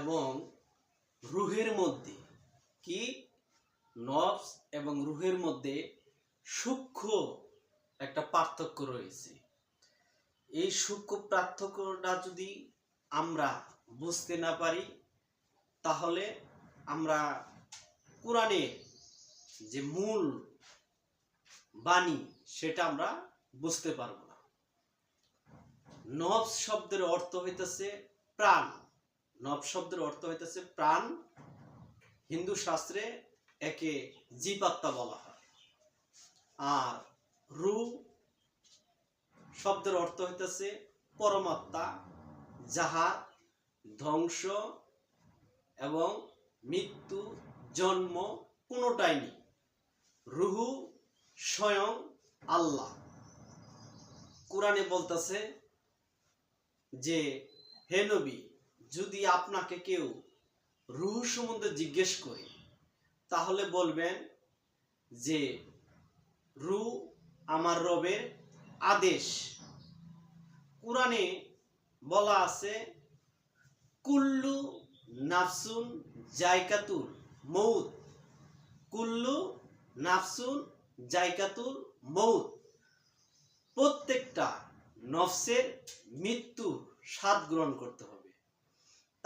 এবং রুহের মধ্যে কি? নফস এবং রুহের মধ্যে সূক্ষ্ম একটা পার্থক্য রয়েছে। এই সূক্ষ্ম পার্থক্যটা যদি আমরা বুঝতে না পারি, তাহলে আমরা কোরআনের যে মূল বাণী, সেটা আমরা বুঝতে পারব না। নফস শব্দের অর্থ হইতেছে প্রাণ। নব শব্দের অর্থ হইতেছে প্রাণ। হিন্দু শাস্ত্রে একে জীবাত্মা বলা হয়। আর রু শব্দের অর্থ হইতেছে পরমাত্মা যাহার ধ্বংস এবং মৃত্যু, জন্ম কোনোটাই নেই। রুহু স্বয়ং আল্লাহ। কোরআনে বলতেছে যে, হে নবী যদি আপনাকে কেউ রুহু সম্বন্ধে জিজ্ঞেস করে, তাহলে বলবেন যে রু আমার রবের আদেশ। কোরআনে বলা আছে, কুল্লু নাফসুন জায়কাতুল মৌত কুল্লু নাফসুন জায়কাতুল মৌত প্রত্যেকটা নফসের মৃত্যুর স্বাদ গ্রহণ করতে হবে।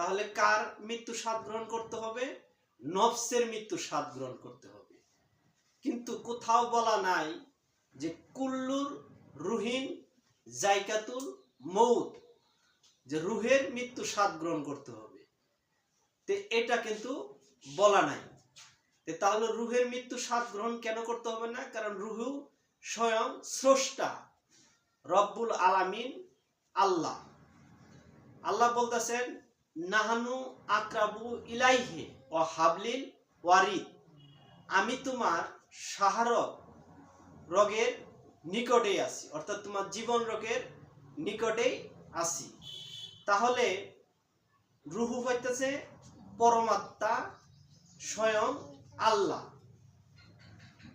তাহলে কার মৃত্যু স্বাদ গ্রহণ করতে হবে? নফসের মৃত্যু স্বাদ গ্রহণ করতে হবে। কিন্তু কোথাও বলা নাই যে কুল্লুর রুহিন জায়কাতুল মৌত যে রুহের মৃত্যু স্বাদ গ্রহণ করতে হবে। তে এটা কিন্তু বলা নাই। তাহলে রুহের মৃত্যু স্বাদ গ্রহণ কেন করতে হবে না? কারণ রুহু স্বয়ং স্রষ্টা, রব্বুল আলামিন আল্লাহ। আল্লাহ বলতেছেন নাহানু আক্রাবু ইলাইহে ও হাবলিল ওয়ারিদ। আমি তোমার সাহারক রোগের নিকটেই আছি, অর্থাৎ তোমার জীবন রোগের নিকটেই আছি। তাহলে রুহু হইতেছে পরমাত্মা স্বয়ং আল্লাহ।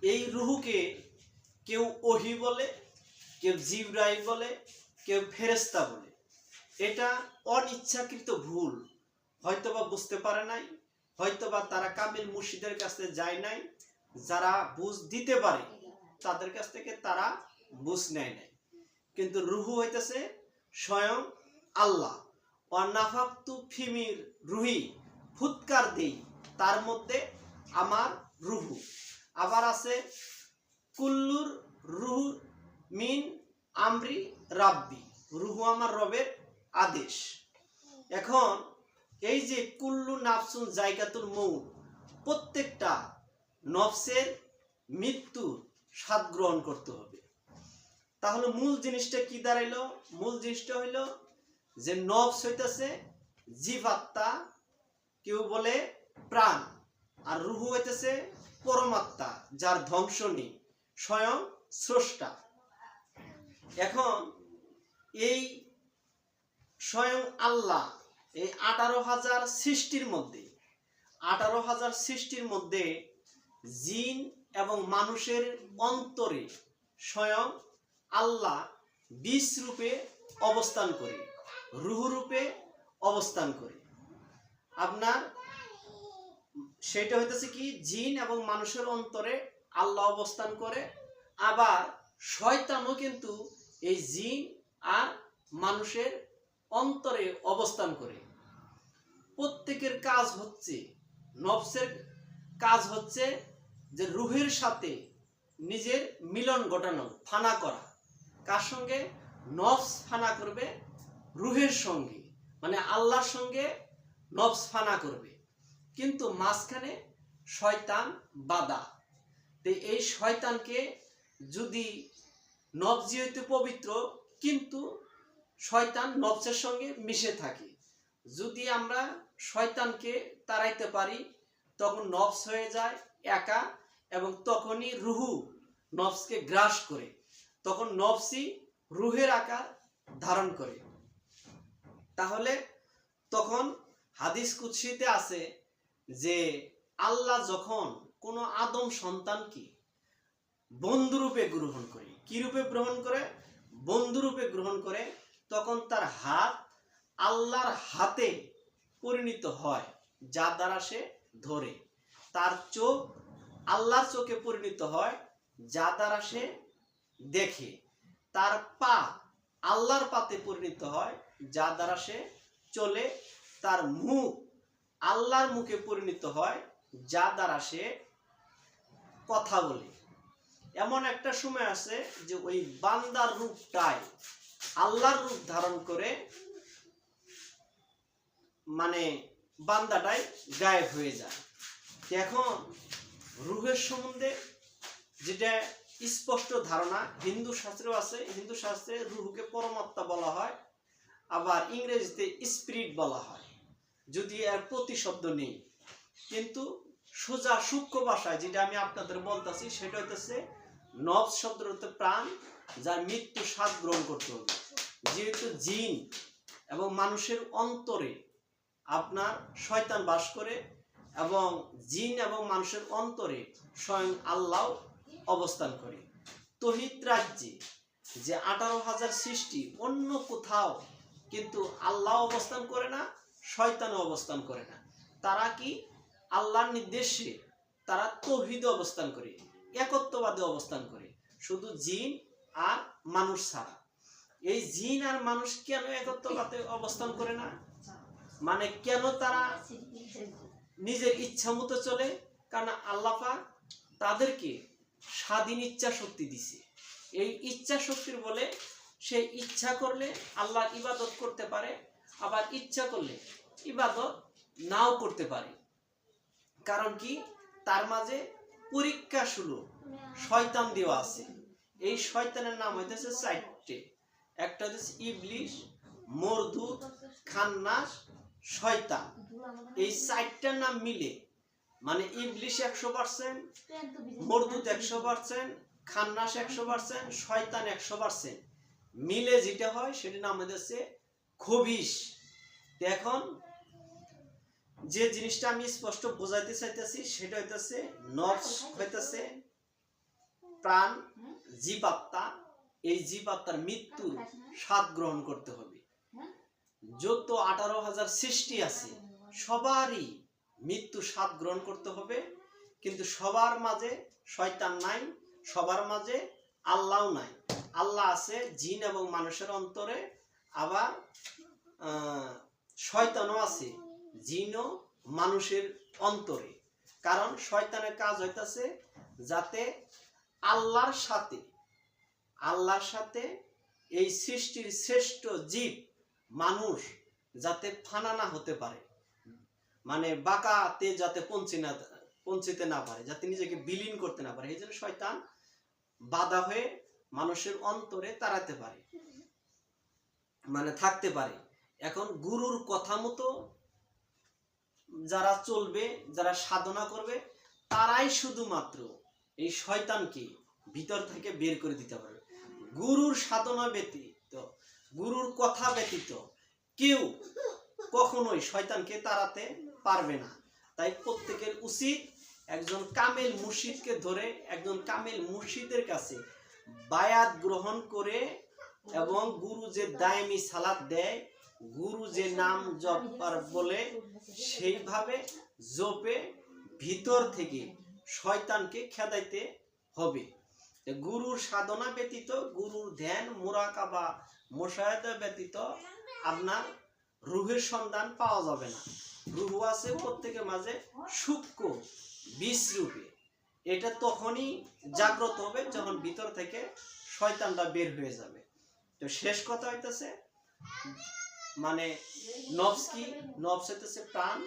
এই রুহুকে কেউ ওহি বলে, কেউ জিব্রাইল বলে, কেউ ফেরেস্তা বলে। এটা অনিচ্ছাকৃত ভুল। হয়তোবা বুঝতে পারে নাই, হয়তোবা তারা কামিল মুর্শিদের কাছে যায় নাই, যারা বুঝ দিতে পারে, তাদের কাছ থেকে তারা বুঝ নেয় নাই। কিন্তু রুহু হইতেছে স্বয়ং আল্লাহ। অনাফাক্তু ফিমির রুহি, ফুৎকার দেই, তার মধ্যে আমার রুহু। আবার আছে, কুল্লুর রুহু মিন আমরি রাব্বি। রুহু আমার রবের আদেশ। এখন এই যে কুল্লু নাফসুন জায়গাতুল মৌ প্রত্যেকটা নফসের মৃত্যুর স্বাদ গ্রহণ করতে হবে। তাহলে মূল জিনিসটা কি দাঁড়াইলো? মূল জিনিসটা হইল যে নফস হইতেছে জীবাত্মা, কেউ বলে প্রাণ, আর রুহু হইতেছে পরমাত্মা, যার ধ্বংস নেই, স্বয়ং স্রষ্টা। এখন এই স্বয়ং আল্লাহ এই আঠারো হাজার সৃষ্টির মধ্যে, আঠারো হাজার সৃষ্টির মধ্যে জিন এবং মানুষের অন্তরে স্বয়ং আল্লাহ বিষ রূপে অবস্থান করে রূপে অবস্থান করে। আপনার সেটা হইতেছে কি, জিন এবং মানুষের অন্তরে আল্লাহ অবস্থান করে, আবার শয়তানও কিন্তু এই জিন আর মানুষের অন্তরে অবস্থান করে। প্রত্যেকের কাজ হচ্ছে, নফসের কাজ হচ্ছে যে রুহের সাথে নিজের মিলন ঘটানো, ফানা করা। কার সঙ্গে? নফস ফানা করবে রুহের সঙ্গে। মানে আল্লাহর সঙ্গে নফস ফানা করবে। কিন্তু মাঝখানে শয়তান বাধা তো এই শয়তানকে যদি নবজ যেহেতু পবিত্র, কিন্তু শয়তান নবসের সঙ্গে মিশে থাকে। যদি আমরা শয়তানকে তাড়াইতে পারি, তখন নবস হয়ে যায় একা এবং তখনই রুহু নবসকে গ্রাস করে। তখন নবসই রুহের আকার ধারণ করে। তাহলে তখন হাদিস কুৎসিতে আছে যে, আল্লাহ যখন কোনো আদম সন্তানকে বন্ধুরূপে গ্রহণ করে কি রূপে গ্রহণ করে? বন্ধুরূপে গ্রহণ করে তখন তার হাত আল্লাহর হাতে পরিণত হয় যার দ্বারা সে ধরে। তার চোখ আল্লাহর চোখে পরিণত হয়, যা দ্বারা সে দেখে। তার পা আল্লাহর পাতে পরিণত হয়, যা দ্বারা সে চলে। তার মুখ আল্লাহর মুখে পরিণত হয়, যা দ্বারা সে কথা বলে। এমন একটা সময় আছে যে ওই বান্দার রূপটাই আল্লাহর রূপ ধারণ করে মানে বান্দাটাই গায়েব হয়ে যায়। এখন রুহের সম্বন্ধে যেটা স্পষ্ট ধারণা, হিন্দু শাস্ত্রেও আছে, হিন্দু শাস্ত্রে রুহুকে পরমাত্মা বলা হয়, আবার ইংরেজিতে স্পিরিট বলা হয় যদি এর প্রতিশব্দ নেই। কিন্তু সোজা সূক্ষ্ম ভাষায় যেটা আমি আপনাদের বলতেছি, সেটা হইতেছে নব শব্দ প্রাণ যার মৃত্যু স্বাদ গ্রহণ করতে হবে। যেহেতু জিন এবং মানুষের অন্তরে আপনার শয়তান বাস করে এবং জিন এবং মানুষের অন্তরে স্বয়ং আল্লাহ অবস্থান করে। তহিত রাজ্যে যে আঠারো হাজার সৃষ্টি অন্য কোথাও কিন্তু আল্লাহ অবস্থান করে না, শয়তানও অবস্থান করে না। তারা কি আল্লাহর নির্দেশে তারা তহিদে অবস্থান করে, একত্ববাদে অবস্থান করে। শুধু জিন আর মানুষ ছাড়া। এই জিন আর মানুষ কেন একত্ববাদে অবস্থান করে না? মানে কেন তারা নিজের ইচ্ছা মতো চলে? কারণ আল্লাপা তাদেরকে স্বাধীন ইচ্ছা শক্তি দিছে। এই ইচ্ছা শক্তির বলে সে ইচ্ছা করলে আল্লাহর ইবাদত করতে পারে, আবার ইচ্ছা করলে ইবাদত নাও করতে পারে। কারণ কি? তার মাঝে পরীক্ষা শুরু শয়তান দেওয়া আছে। এই শয়তানের নাম হইতেছে চারটে। একটা হচ্ছে ইবলিশ মরদুদ খান্নাস, শয়তান। এই চারটার নাম মিলে মানে ইবলিশ একশো পার্সেন্ট মরদুদ একশো পার্সেন্ট, খান্নাস একশো পার্সেন্ট, শয়তান একশো পার্সেন্ট। মিলে যেটা হয়, সেটার নাম হইতেছে খবিস এখন যে জিনিসটা আমি স্পষ্ট বোঝাইতে চাইতেছি, সেটা হইতেছে নফস, হইতেছে প্রাণ জীবাত্মা, এই জীবাত্মার মৃত্যুর স্বাদ গ্রহণ করতে হবে। যত আঠারো হাজার সৃষ্টি আছে, সবারই মৃত্যু স্বাদ গ্রহণ করতে হবে। কিন্তু সবার মাঝে শয়তান নাই, সবার মাঝে আল্লাহ নাই। আল্লাহ আছে জিন এবং মানুষের অন্তরে, আবার শয়তানও আছে জিনও মানুষের অন্তরে। কারণ শয়তানের কাজ হইতাছে যাতে আল্লাহর সাথে আল্লাহর সাথে এই সৃষ্টির শ্রেষ্ঠ জীব মানুষ যাতে ফানা না হতে পারে। মানে বাঁকাতে যাতে পৌঁছে না, পৌঁছিতে না পারে, যাতে নিজেকে বিলীন করতে না পারে। এই জন্য শয়তান বাধা হয়ে মানুষের অন্তরে তাড়াতে পারে মানে থাকতে পারে। এখন গুরুর কথা মতো যারা চলবে, যারা সাধনা করবে, তারাই শুধুমাত্র এই শয়তানকে ভিতর থেকে বের করে দিতে পারবে গুরুর সাধনা ব্যতীত, গুরুর কথা ব্যতীত কেউ কখনোই শয়তানকে তাড়াতে পারবে না। তাই প্রত্যেকের উচিত একজন কামেল মুর্শিদকে ধরে, একজন কামেল মুর্শিদের কাছে বায়াত গ্রহণ করে এবং গুরু যে দায়মি সালাদ দেয়, গুরু যে নাম জপার বলে, সেইভাবে জপে ভিতর থেকে শয়তানকে খেদাইতে হবে। গুরুর সাধনা ব্যতীত, গুরুর ধ্যান মোরাকাবা মোশাহেদা ব্যতীত আপনার রুহের সন্ধান পাওয়া যাবে না। রুহু আছে প্রত্যেকের মাঝে সূক্ষ্ম বিষ রূপে এটা তখনই জাগ্রত হবে যখন ভিতর থেকে শয়তানটা বের হয়ে যাবে। তো শেষ কথা হইতেছে মানে নবস কি? নবস হইতেছে প্রাণ,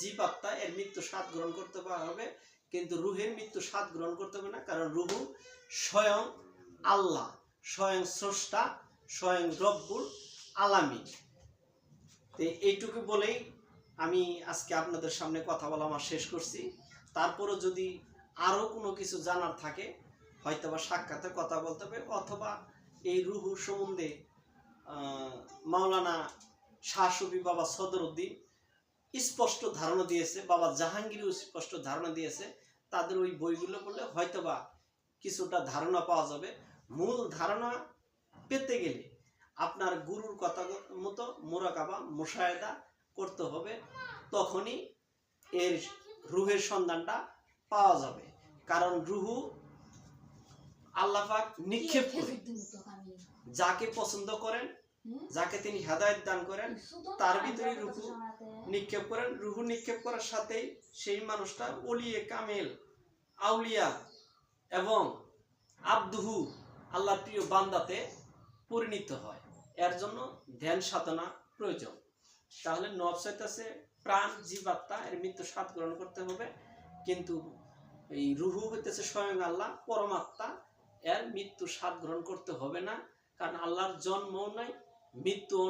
জীবাত্মা, এর মৃত্যু স্বাদ গ্রহণ করতে পারা হবে। কিন্তু রুহের মৃত্যু স্বাদ গ্রহণ করতে হবে না, কারণ রুহু স্বয়ং আল্লাহ, স্বয়ং স্রষ্টা, স্বয়ং রব্বুল আলামিন। তো এইটুকু বলেই আমি আজকে আপনাদের সামনে কথা বলা আমার শেষ করছি। তারপরও যদি আরও কোনো কিছু জানার থাকে হয়তো বা সাক্ষাতে কথা বলতে হবে, অথবা এই রুহু সম্বন্ধে মাওলানা শাহসুফি বাবা সদরউদ্দিন স্পষ্ট ধারণা দিয়েছে বাবা জাহাঙ্গীরও স্পষ্ট ধারণা দিয়েছে তাদের ওই বইগুলো পড়লে হয়তোবা কিছুটা ধারণা পাওয়া যাবে। মূল ধারণা পেতে গেলে আপনার গুরুর কথা মতো মোরাকাবা মোশাহেদা করতে হবে তখনই এর রুহের সন্ধানটা পাওয়া যাবে। কারণ রুহু আল্লাপাক নিক্ষেপ করে। যাকে পছন্দ করেন যাকে তিনি হেদায়ত দান করেন তার ভিতরে রুহু নিক্ষেপ করেন। রুহু নিক্ষেপ করার সাথেই সেই মানুষটা অলিয়ে কামেল আউলিয়া এবং আব্দুহু আল্লাহর প্রিয় বান্দাতে পরিণত হয়। এর জন্য ধ্যান সাধনা প্রয়োজন। তাহলে নবস হইতেছে প্রাণ জীবাত্মা এর মৃত্যু স্বাদ গ্রহণ করতে হবে। কিন্তু এই রুহু হইতেছে স্বয়ং আল্লাহ পরমাত্মা এর মৃত্যু স্বাদ গ্রহণ করতে হবে না। কারণ আল্লাহর জন্মও নাই মৃত্যু